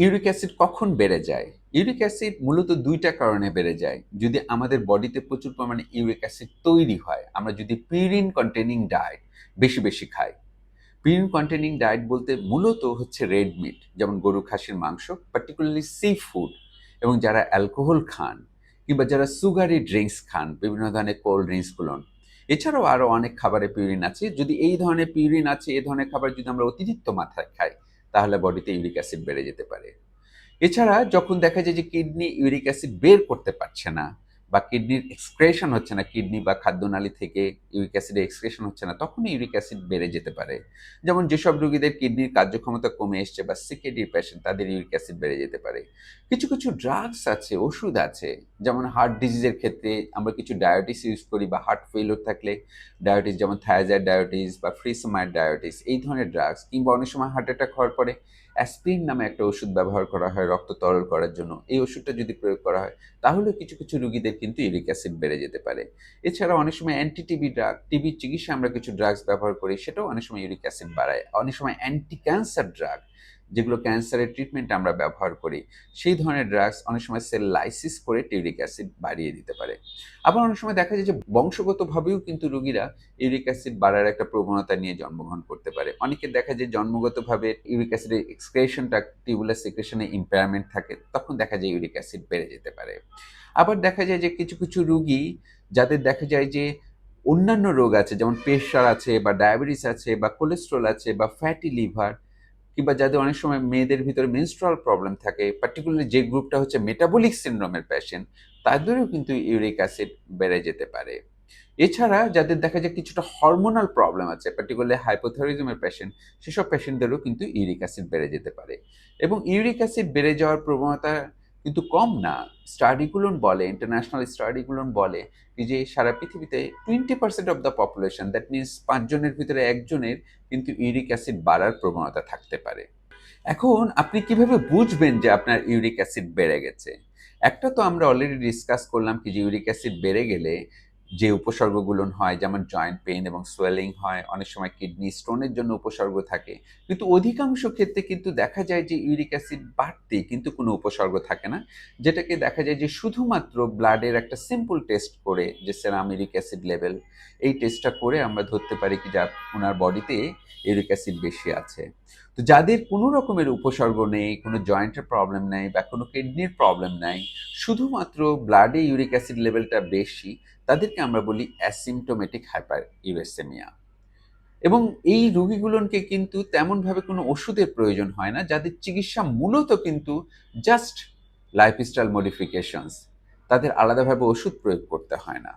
Uric acid কখন বেড়ে যায়? ইউরিক অ্যাসিড মূলত দুইটা কারণে বেড়ে যায়। যদি আমাদের বডিতে প্রচুর পরিমাণে ইউরিক অ্যাসিড তৈরি হয়, আমরা যদি পিউরিন কন্টেনিং ডায়েট বেশি বেশি খাই। পিউরিন কন্টেনিং ডায়েট বলতে মূলত হচ্ছে রেড মিট, যেমন গরু খাসির মাংস পার্টিকুলারলি সি ফুড এবং যারা অ্যালকোহল খান, কিংবা যারা সুগারি ড্রিঙ্কস খান, বিভিন্ন ধরনের কোল্ড ড্রিঙ্কসগুলো। এছাড়াও আরও অনেক খাবারে পিউরিন আছে। যদি এই ধরনের পিউরিন আছে এই ধরনের খাবার যদি আমরা অতিরিক্ত মাত্রায় খাই তাহলে বডিতে ইউরিক অ্যাসিড বেড়ে যেতে পারে। এছাড়া যখন দেখা যায় যে কিডনি ইউরিক অ্যাসিড বের করতে পারছে না বা কিডনির এক্সক্রেশন হচ্ছে না কিডনি বা খাদ্যনালী থেকে ইউরিক অ্যাসিডের এক্সক্রেশন হচ্ছে না, তখনই ইউরিক অ্যাসিড বেড়ে যেতে পারে। যেমন যেসব রোগীদের কিডনির কার্যক্ষমতা কমে এসছে বা সিকেডির পেশেন্ট তাদের ইউরিক অ্যাসিড বেড়ে যেতে পারে। কিছু কিছু ড্রাগস আছে, ওষুধ আছে যেমন হার্ট ডিজিজের ক্ষেত্রে আমরা কিছু ডায়াবেটিস ইউজ করি বা হার্ট ফেলিওর থাকলে ডায়াবেটিস যেমন থায়াজাইড ডায়াবেটিস বা ফ্রিসোমাইড ডায়াবেটিস এই ধরনের ড্রাগস কিংবা অনেক সময় হার্ট অ্যাটাক হওয়ার পরে অ্যাসপিরিন নামে একটা ওষুধ ব্যবহার করা হয় রক্ত তরল করার জন্য। এই ওষুধটা যদি প্রয়োগ করা হয় তাহলে কিছু কিছু রুগীদের কিন্তু ইউরিক অ্যাসিড বেড়ে যেতে পারে। এছাড়া অনেক সময় অ্যান্টি টিবি ড্রাগ টিবির চিকিৎসা আমরা কিছু ড্রাগস ব্যবহার করি, সেটাও অনেক সময় ইউরিক অ্যাসিড বাড়ায়। অনেক সময় অ্যান্টি ক্যান্সার ড্রাগ যেগুলো ক্যান্সারের ট্রিটমেন্ট আমরা ব্যবহার করি, সেই ধরনের ড্রাগস অনেক সময় সেল লাইসিস করে টিউরিক অ্যাসিড বাড়িয়ে দিতে পারে। আবার অনেক সময় দেখা যায় যে বংশগতভাবেও কিন্তু রোগীরা ইউরিক অ্যাসিড বাড়ার একটা প্রবণতা নিয়ে জন্মগ্রহণ করতে পারে। অনেকে দেখা যায় জন্মগতভাবে ইউরিক অ্যাসিডের এক্সক্রেশনটা টিউবুলার সিক্রেশনে ইম্পেয়ারমেন্ট থাকে, তখন দেখা যায় ইউরিক অ্যাসিড বেড়ে যেতে পারে। আবার দেখা যায় যে কিছু কিছু রুগী যাদের দেখা যায় যে অন্যান্য রোগ আছে, যেমন প্রেশার আছে বা ডায়াবেটিস আছে বা কোলেস্ট্রল আছে বা ফ্যাটি লিভার কিংবা যাদের অনেক সময় মেয়েদের ভিতরে মেনস্ট্রাল প্রবলেম থাকে পার্টিকুলারলি যে গ্রুপটা হচ্ছে মেটাবলিক সিন্ড্রোমের প্যাশেন্ট তাদেরও কিন্তু ইউরিক অ্যাসিড বেড়ে যেতে পারে। এছাড়া যাদের দেখা যায় কিছুটা হরমোনাল প্রবলেম আছে পার্টিকুলারলি হাইপোথাইরিজমের পেশেন্ট সেসব পেশেন্টদেরও কিন্তু ইউরিক অ্যাসিড বেড়ে যেতে পারে। এবং ইউরিক অ্যাসিড বেড়ে যাওয়ার প্রবণতা কিন্তু কম না। স্টাডিগুলোন বলে ইন্টারন্যাশনাল স্টাডিগুলোন বলে যে সারা পৃথিবীতে twenty percent of the population that means পাঁচজনের ভিতরে একজনের কিন্তু ইউরিক অ্যাসিড বাড়ার প্রবণতা থাকতে পারে। এখন আপনি কীভাবে বুঝবেন যে আপনার ইউরিক অ্যাসিড বেড়ে গেছে? একটা তো আমরা অলরেডি ডিসকাস করলাম কি যে ইউরিক অ্যাসিড বেড়ে গেলে যে উপসর্গগুলো হয়, যেমন জয়েন্ট পেইন এবং সোয়েলিং হয়, অনেক সময় কিডনি স্টোনের জন্য উপসর্গ থাকে। কিন্তু অধিকাংশ ক্ষেত্রে কিন্তু দেখা যায় যে ইউরিক অ্যাসিড বাড়তে কিন্তু কোনো উপসর্গ থাকে না। যেটাকে দেখা যায় যে শুধুমাত্র ব্লাডের একটা সিম্পল টেস্ট করে যে সেরাম ইউরিক অ্যাসিড লেভেল এই টেস্টটা করে আমরা ধরতে পারি কি যা ওনার বডিতে ইউরিক অ্যাসিড বেশি আছে। তো যাদের কোনো রকমের উপসর্গ নেই, কোনো জয়েন্টের প্রবলেম নেই বা কোনো কিডনির প্রবলেম নাই শুধুমাত্র ব্লাডে ইউরিক অ্যাসিড লেভেলটা বেশি, তাদেরকে আমরা বলি অ্যাসিমটোমেটিক হাইপার ইউরেসেমিয়া এবং এই রুগীগুলোকে কিন্তু তেমনভাবে কোনো ওষুধের প্রয়োজন হয় না, যাদের চিকিৎসা মূলত কিন্তু জাস্ট লাইফস্টাইল মডিফিকেশনস তাদের আলাদাভাবে ওষুধ প্রয়োগ করতে হয় না।